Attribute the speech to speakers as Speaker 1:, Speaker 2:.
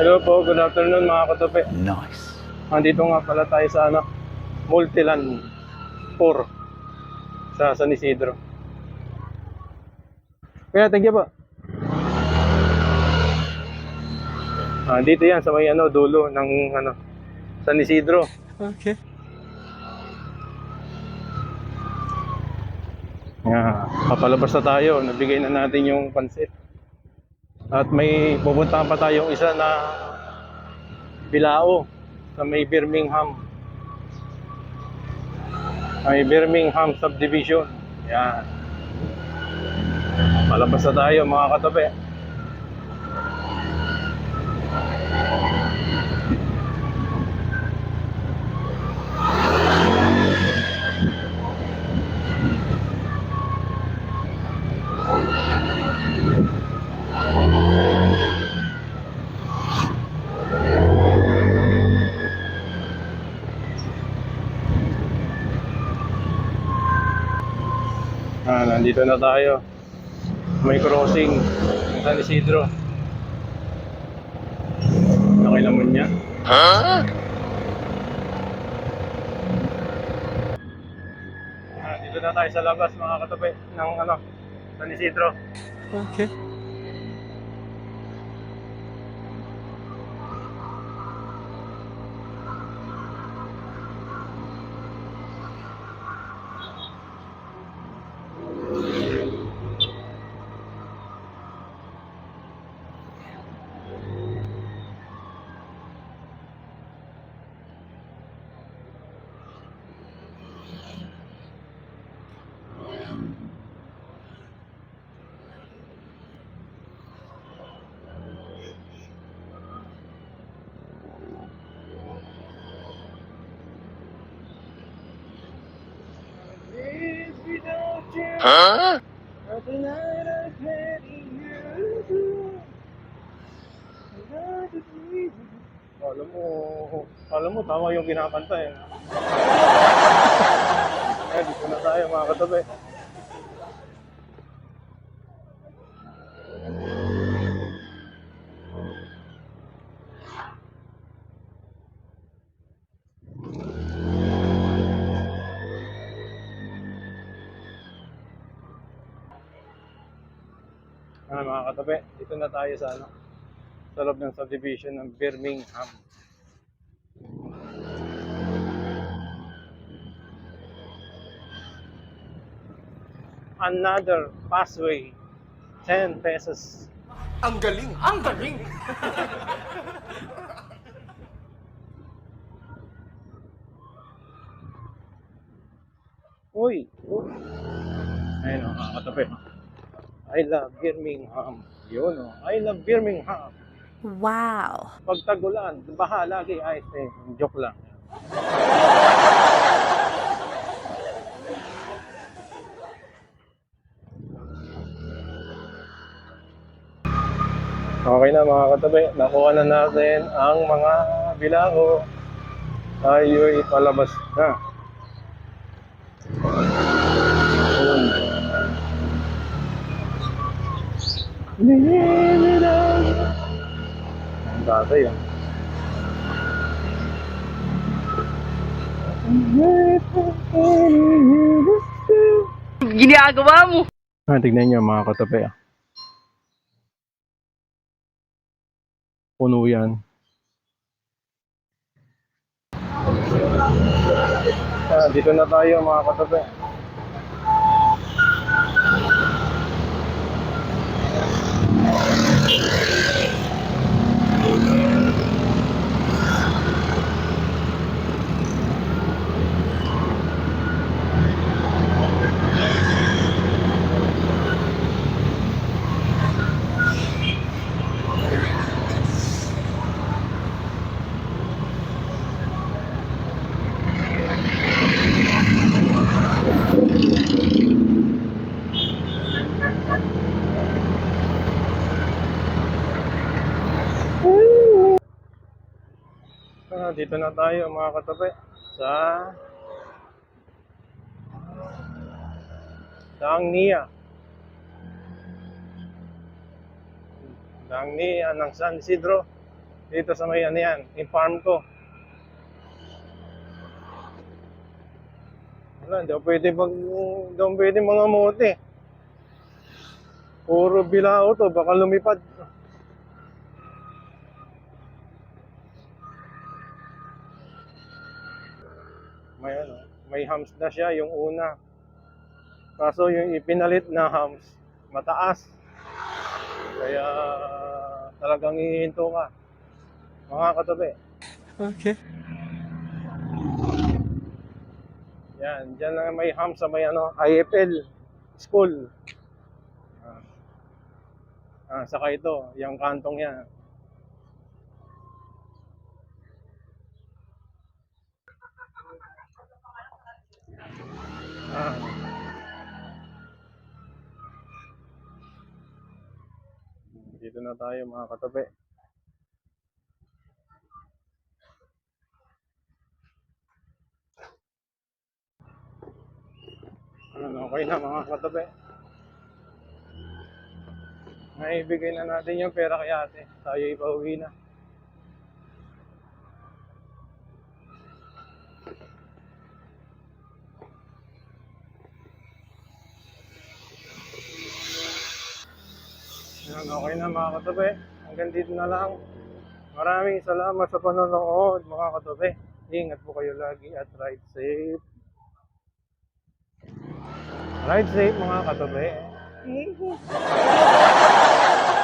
Speaker 1: Hello po, good afternoon mga katope.
Speaker 2: Nice.
Speaker 1: Andito nga pala tayo sa ano, Multiland 4 sa San Isidro. Kaya thank you po. Ah, dito yan sa may ano, dulo ng ano, San Isidro.
Speaker 2: Okay.
Speaker 1: Yeah, papalabas na tayo. Nabigay na natin yung pansit. At may pupuntahan pa tayong isa na Bilao sa may Birmingham. May Birmingham subdivision. Yan. Palabas na tayo mga katabi. Ah, nandito na tayo. May crossing ng San Isidro. Okay naman niya. Ah, dito na tayo sa labas mga katabi ng ano, San Isidro.
Speaker 2: Okay.
Speaker 1: Alam mo, alam mo, tama yung kinakanta eh. eh, dito na tayo mga katabi. Ah, mga katabi, dito na tayo sa ano, sa loob ng subdivision ng Birmingham. Another passway, 10 pesos.
Speaker 2: Ang galing! Ang galing!
Speaker 1: Uy! Uy. Ayun mga katabi. I love Birmingham. Yun o, I love Birmingham.
Speaker 3: Wow.
Speaker 1: Pag tagulan, baha lagi ay eh, joke lang. Okay na mga katabi, nakuha na natin ang mga bilao. Tayo'y palabas na. Ang ah.
Speaker 3: Ginagawa mo.
Speaker 1: Ah, tignan niyo mga katabi ah. Puno yan. Ah, dito na tayo mga katabi. Oh, my God. Dito na tayo mga katabi sa Daang Nia. Daang Nia ng San Isidro. Dito sa may ano yan, yung farm ko. Wala, hindi pwede mag, hindi pwede mga mote. Puro bilao to, baka lumipad. May ano, may hams na siya yung una. Kaso yung ipinalit na hams, mataas. Kaya talagang hihinto ka. Mga katabi.
Speaker 2: Okay.
Speaker 1: Yan, dyan na may ham sa may ano, IFL school. Ah, ah saka ito, yung kantong yan. Ah. Dito na tayo mga katabi. Okay na mga katabi. Naibigay na natin yung pera kay ate. Tayo ipauwi na. Yan, okay na mga katabi. Hanggang dito na lang. Maraming salamat sa panonood mga katabi. Ingat po kayo lagi at ride safe. Ride safe mga katabi.